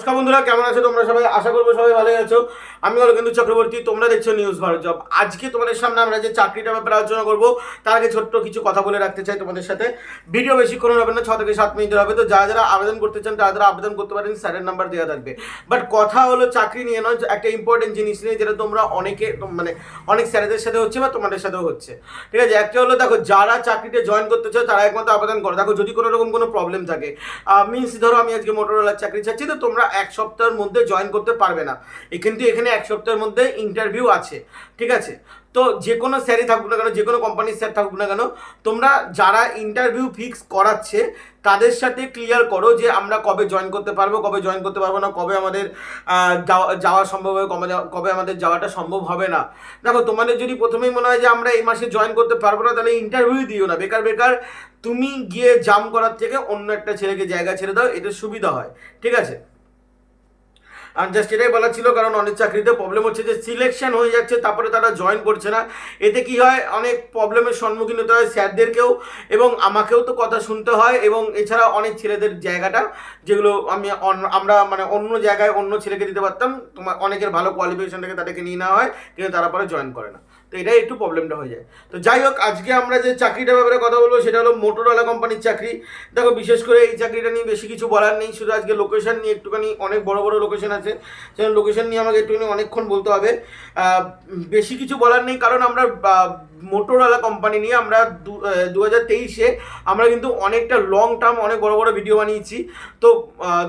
নমস্কার বন্ধুরা, কেমন আছো তোমরা সবাই? আশা করব সবাই ভালোই আছো। আমি হলো কিন্তু চক্রবর্তী, তোমরা দেখছ নিউজ ভারত জব আজকে তোমাদের সামনে আমরা যে চাকরিটা ব্যাপারে আলোচনা করব, তার আগে ছোট্ট কিছু কথা বলে রাখতে চাই তোমাদের সাথে। ভিডিও বেশিক্ষণ হবে না, ছ থেকে সাত মিনিট হবে। তো যারা যারা আবেদন করতে চান, তারা যারা আবেদন করতে পারেন স্যারের নাম্বার দেওয়া থাকবে। বাট কথা হলো চাকরি নিয়ে নয়, একটা ইম্পর্টেন্ট জিনিস নিয়ে, যেটা তোমরা অনেকে মানে অনেক স্যারেদের সাথে হচ্ছে বা তোমাদের সাথেও হচ্ছে। ঠিক আছে, একটা হলো দেখো, যারা চাকরিতে জয়েন করতে চাও তারা একমাত্র আবেদন করো। দেখো, যদি কোনো রকম কোনো প্রবলেম থাকে মিনস ধরো আমি আজকে মোটরওয়ালার চাকরি চাচ্ছি, তো তোমরা এক সপ্তাহের মধ্যে জয়েন করতে পারবে না। কিন্তু এখানে এক সপ্তাহের মধ্যে ইন্টারভিউ আছে, ঠিক আছে? তো যে কোনো স্যারই থাকুক না কেন, যে কোনো কোম্পানির স্যার থাকুক না কেন, তোমরা যারা ইন্টারভিউ ফিক্স করাচ্ছে, তাদের সাথে ক্লিয়ার করো যে আমরা কবে জয়েন করতে পারব, কবে জয়েন করতে পারব না, কবে আমাদের যাওয়া- সম্ভব হবে, কবে কবে আমাদের যাওয়াটা সম্ভব হবে না। দেখো, তোমাদের যদি প্রথমেই মনে হয় যে আমরা এই মাসে জয়েন করতে পারব না, তাহলে ইন্টারভিউ দিও না। বেকার বেকার, তুমি গিয়ে জাম করার থেকে অন্য একটা ছেলেকে জায়গা ছেড়ে দাও, এটা সুবিধা হয়, ঠিক আছে? আর জাস্ট এটাই বলা ছিল, কারণ অনেক চাকরিতে প্রবলেম হচ্ছে যে সিলেকশন হয়ে যাচ্ছে, তারপরে তারা জয়েন করছে না। এতে কি হয়, অনেক প্রবলেমের সম্মুখীন হতে হয় স্যারদেরকেও এবং আমাকেও তো কথা শুনতে হয় এবং এছাড়া অনেক ছেলেদের জায়গাটা, যেগুলো আমি আমরা মানে অন্য জায়গায় অন্য ছেলেকে দিতে পারতাম তোমার অনেকের ভালো কোয়ালিফিকেশন থেকে তাদেরকে নিয়ে নেওয়া হয়, কিন্তু তারা পরে জয়েন করে না। তো এটাই একটু প্রবলেমটা হয়ে যায়। তো যাই হোক, আজকে আমরা যে চাকরিটার ব্যাপারে কথা বলব সেটা হলো মোটরওয়ালা কোম্পানির চাকরি। দেখো, বিশেষ করে এই চাকরিটা নিয়ে বেশি কিছু বলার নেই, শুধু আজকে লোকেশন নিয়ে একটুখানি অনেক বড় বড় লোকেশন আছে। সেখানে লোকেশন নিয়ে আমাকে একটুখানি অনেকক্ষণ বলতে হবে। বেশি কিছু বলার নেই, কারণ আমরা মোটরওয়ালা কোম্পানি নিয়ে আমরা দু হাজার তেইশে আমরা কিন্তু অনেকটা লং টার্ম অনেক বড় বড় ভিডিও বানিয়েছি। তো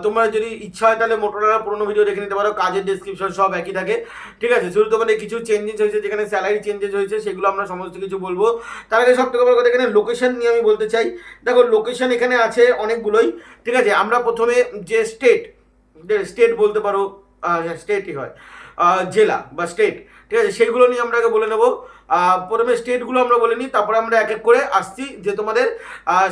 তোমরা যদি ইচ্ছা হয় তাহলে মোটরওয়ালা পুরোনো ভিডিও দেখে নিতে পারো কাজের ডেসক্রিপশন সব একই থাকে। ঠিক আছে শুধু তোমাদের কিছু চেঞ্জেস হয়েছে যেখানে স্যালারি চেঞ্জেস হয়েছে সেগুলো আমরা সমস্ত কিছু বলব। তার আগে সব থেকে বড় কথা এখানে লোকেশন নিয়ে আমি বলতে চাই। দেখো লোকেশন এখানে আছে অনেকগুলোই ঠিক আছে? আমরা প্রথমে যে স্টেট স্টেট বলতে পারো স্টেটই হয় আহ, জেলা বা স্টেট ঠিক আছে? সেইগুলো নিয়ে আমরা আগে বলে নেব। প্রথমে স্টেটগুলো আমরা বলে নিই, তারপরে আমরা এক এক করে আসছি যে তোমাদের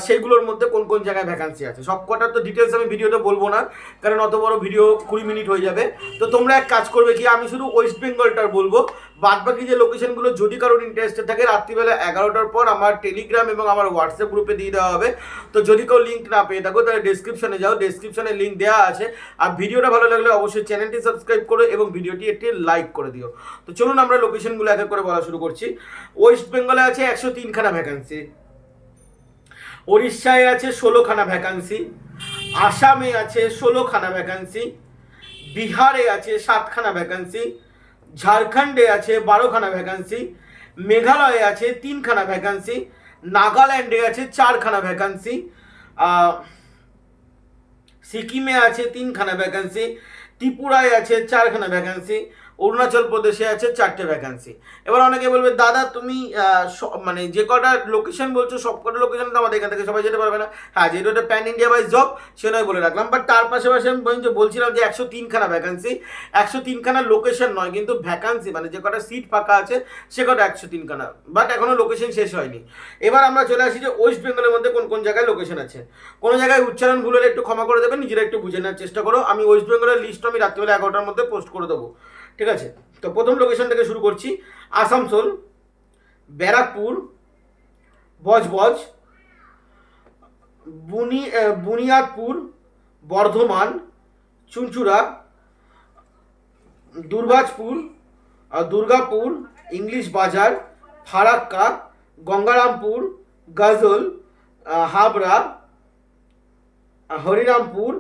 সেইগুলোর মধ্যে কোন কোন জায়গায় ভ্যাকান্সি আছে। সব কটার তো ডিটেলস আমি ভিডিওতে বলব না, কারণ অত বড় ভিডিও কুড়ি মিনিট হয়ে যাবে। তো তোমরা এক কাজ করবে কি, আমি শুধু ওয়েস্ট বেঙ্গলটার বলব। বাদ বাকি যে লোকেশনগুলো যদি কারোর ইন্টারেস্টেড থাকে, রাত্রিবেলা এগারোটার পর আমার টেলিগ্রাম এবং আমার হোয়াটসঅ্যাপ গ্রুপে দিয়ে দেওয়া হবে। তো যদি কেউ লিঙ্ক না পেয়ে থাকো, তাহলে ডেসক্রিপশনে যাও। ডেসক্রিপশনে লিঙ্ক দেওয়া আছে। আর ভিডিওটা ভালো লাগলে অবশ্যই চ্যানেলটি সাবস্ক্রাইব করো এবং ভিডিওটি একটি লাইক করে দিও। তো চলুন আমরা লোকেশনগুলো এক এক করে বলা শুরু করছি। ওয়েস্ট বেঙ্গলে আছে একশো তিনখানা ভ্যাকান্সি উড়িষ্যায় আছে ষোলোখানা ভ্যাকান্সি আসামে আছে ষোলোখানা ভ্যাকান্সি বিহারে আছে সাতখানা ভ্যাকান্সি ঝাড়খণ্ডে আছে বারোখানা ভ্যাকান্সি মেঘালয়ে আছে তিনখানা ভ্যাকান্সি নাগাল্যান্ডে আছে চারখানা ভ্যাকান্সি সিকিমে আছে তিনখানা ভ্যাকান্সি ত্রিপুরায় আছে চারখানা ভ্যাকান্সি অরুণাচল প্রদেশে আছে চারটে ভ্যাকান্সি এবার অনেকে বলবে, দাদা, তুমি মানে যে কটা লোকেশন বলছো, সব কটা লোকেশন তো আমাদের এখান থেকে সবাই যেতে পারবে না। হ্যাঁ যেহেতু এটা প্যান ইন্ডিয়া বাইজ জব সে নয় বলে রাখলাম। বাট তার পাশাপাশি আমি বলছি বলছিলাম যে একশো তিনখানা ভ্যাকান্সি একশো তিনখানা লোকেশন নয়, কিন্তু ভ্যাকান্সি মানে যে কটা সিট ফাঁকা আছে, সে কটা একশো তিনখানা। বাট এখনও লোকেশন শেষ হয়নি। এবার আমরা চলে আসি যে ওয়েস্ট বেঙ্গলের মধ্যে কোন কোন জায়গায় লোকেশন আছে। কোনো জায়গায় উচ্চারণ ভুল হলে একটু ক্ষমা করে দেবেন, নিজেরা একটু বুঝে নেওয়ার চেষ্টা করো। আমি ওয়েস্ট বেঙ্গলের লিস্ট আমি রাত্রিবেলা এগারোটার মধ্যে পোস্ট করে দেবো। ঠিক আছে? তো প্রথম লোকেশন থেকে শুরু করছি। আসানসোল, ব্যারাকপুর, বজবজ, বুনি বুনিয়াদপুর, বর্ধমান চুঁচুড়া দুর্গাজপুর দুর্গাপুর, ইংলিশ বাজার, ফারাক্কা, গঙ্গারামপুর, গাজল হাবড়া হরিরামপুর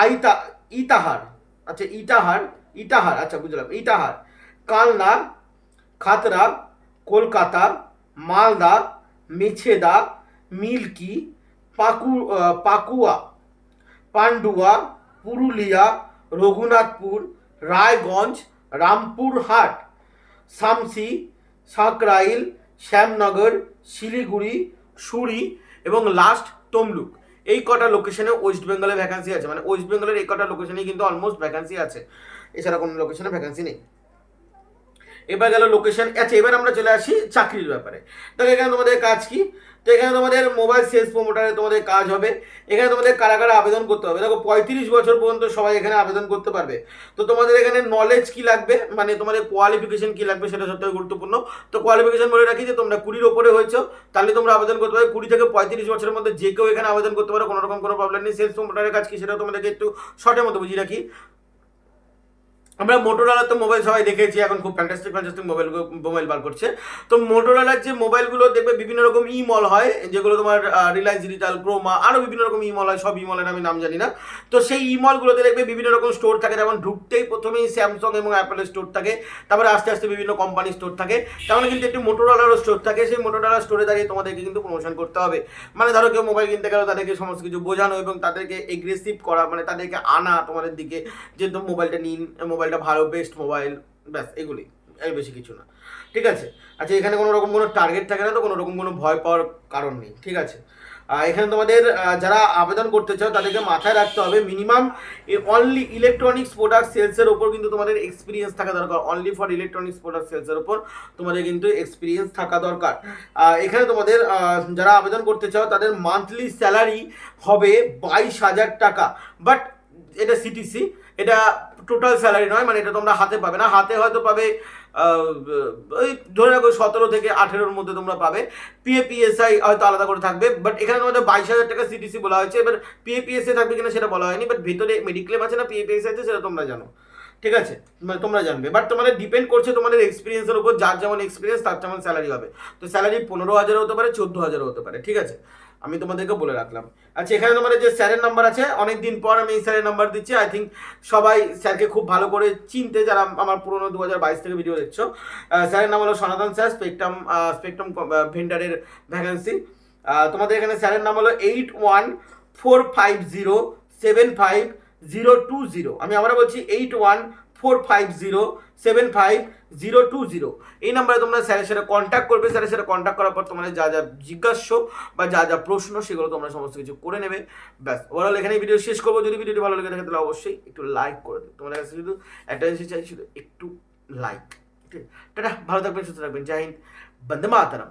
আইতা, ইতাহার। আচ্ছা ইটাহার ইটাহার আচ্ছা বুঝলাম, ইটাহার। কালনা, খাতরা, কলকাতা, মালদা, মেছেদা, মিল্কি, পাকু পাকুয়া, পান্ডুয়া, পুরুলিয়া, রঘুনাথপুর, রায়গঞ্জ, রামপুরহাট শামসি সাকরাইল, শ্যামনগর, শিলিগুড়ি, সুরি এবং লাস্ট তমলুক। এই কটা লোকেশনে ওয়েস্ট বেঙ্গলে ভ্যাকান্সি আছে। মানে ওয়েস্ট বেঙ্গলের এই কটা লোকেশনে কিন্তু অলমোস্ট ভ্যাকান্সি আছে। এছাড়া কোনো লোকেশনে ভ্যাকান্সি নেই। এবার গেল লোকেশন আচ্ছা এবার আমরা চলে আসি চাকরির ব্যাপারে। দেখো, এখানে তোমাদের কাজ কি? তো এখানে তোমাদের মোবাইল সেলস প্রমোটারে তোমাদের কাজ হবে। এখানে তোমাদের কারা কারা আবেদন করতে হবে। দেখো, পঁয়ত্রিশ বছর পর্যন্ত সবাই এখানে আবেদন করতে পারবে। তো তোমাদের এখানে নলেজ কি লাগবে? মানে তোমাদের কোয়ালিফিকেশন কি লাগবে সেটা সবথেকে গুরুত্বপূর্ণ। তো কোয়ালিফিকেশন বলে রাখি যে, তোমরা কুড়ির ওপরে হয়েছো, তাহলে তোমরা আবেদন করতে পারবে কুড়ি থেকে পঁয়ত্রিশ বছরের মধ্যে যে কেউ এখানে আবেদন করতে পারো, কোনো রকম কোনো প্রবলেম নেই। সেলস প্রমোটারের কাজ কি সেটা তোমাদেরকে একটু শর্টের মতো বুঝিয়ে রাখি। আমরা মোটোরোলার তো মোবাইল সবাই দেখেছি, এখন খুব ফ্যান্টাস্টিক ফ্যান্টাস্টিক মোবাইল মোবাইল বার করছে। তো মোটোরোলার যে মোবাইলগুলো দেখবে, বিভিন্ন রকম ই মল হয়, যেগুলো তোমার রিলায়েন্স ডিজিটাল ক্রোমা আরও বিভিন্ন রকম ই মল হয়, সব ই মলের আমি নাম জানি না। তো সেই ই মলগুলোতে দেখবে বিভিন্ন রকম স্টোর থাকে, যেমন ঢুকতেই প্রথমেই স্যামসং এবং অ্যাপেলের স্টোর থাকে, তারপরে আস্তে আস্তে বিভিন্ন কোম্পানির স্টোর থাকে। তেমন কিন্তু একটি মোটোরোলারও স্টোর থাকে, সেই মোটোরোলার স্টোরে দাঁড়িয়ে তোমাদেরকে কিন্তু প্রমোশন করতে হবে। মানে ধরো কেউ মোবাইল কিনতে গেলে, তাদেরকে সমস্ত কিছু বোঝানো এবং তাদেরকে এগ্রেসিভ করা মানে তাদেরকে আনা তোমাদের দিকে, যে মোবাইলটা নিন মোবাইলটা ভালো বেস্ট মোবাইল, ব্যাস, এগুলি, এর বেশি কিছু না। ঠিক আছে? আচ্ছা এখানে কোনো রকম কোনো টার্গেট থাকে না তো, কোনো রকম কোনো ভয় পাওয়ার কারণ নেই, ঠিক আছে? এখানে তোমাদের যারা আবেদন করতে চাও, তাদেরকে মাথায় রাখতে হবে মিনিমাম অনলি ইলেকট্রনিক্স প্রোডাক্ট সেলসের ওপর কিন্তু তোমাদের এক্সপিরিয়েন্স থাকা দরকার। অনলি ফর ইলেকট্রনিক্স প্রোডাক্ট সেলসের ওপর তোমাদের কিন্তু এক্সপিরিয়েন্স থাকা দরকার। এখানে তোমাদের যারা আবেদন করতে চাও, তাদের মান্থলি স্যালারি হবে বাইশ হাজার টাকা। বাট এটা সিটিসি এটা টোটাল স্যালারি নয় মানে এটা তোমরা হাতে পাবে না। হাতে হয়তো পাবে ওই ধরে রাখো সতেরো থেকে আঠেরোর মধ্যে তোমরা পাবে। পিএপিএসআই হয়তো আলাদা করে থাকবে বাট এখানে তোমাদের বাইশ হাজার টাকা সিটিসি বলা হয়েছে। এবার পিএপিএসআই থাকবে কিনা সেটা বলা হয়নি বাট ভিতরে মেডিক্লেম আছে না পিএপিএসআই আছে সেটা তোমরা জানো। ঠিক আছে? মানে তোমরা জানবে। বাট তোমাদের ডিপেন্ড করছে তোমাদের এক্সপিরিয়েন্সের উপর, যার যেমন এক্সপিরিয়েন্স তার তেমন স্যালারি হবে। তো স্যালারি পনেরো হাজারও হতে পারে, চোদ্দ হাজারও হতে পারে। ঠিক আছে? আমি তোমাদেরকে বলে রাখলাম। আচ্ছা এখানে তোমাদের যে স্যারের নাম্বার আছে অনেক দিন পর আমি এই স্যারের নাম্বার দিচ্ছি। আই থিঙ্ক সবাই স্যারকে খুব ভালো করে চিনতে যারা আমার পুরোনো দু থেকে ভিডিও দেখছ স্যারের নাম হলো সনাতন স্যার স্পেকট্রাম স্পেকট্রাম ভেন্ডারের ভ্যাকেন্সি তোমাদের এখানে স্যারের নাম হলো eight one four five zero seven five zero two zero আমি আবার বলছি eight one four five zero seven five zero two zero এই নাম্বারে তোমরা স্যারের সাথে কন্ট্যাক্ট করবে। স্যারের সাথে কন্ট্যাক্ট করার পর তোমাদের যা যা জিজ্ঞাস্য বা যা যা প্রশ্ন, সেগুলো তোমরা সমস্ত কিছু করে নেবে। ব্যাস ওভারঅল এখানে ভিডিও শেষ করব। যদি ভিডিওটি ভালো লেগে থাকে, তাহলে অবশ্যই একটু লাইক করে দেবে তোমাদের কাছে শুধু একটা চাই, শুধু একটু লাইক ঠিক টাটা, ভালো থাকবেন, সুস্থ থাকবেন। জয় হিন্দ, বন্দে মাতারাম।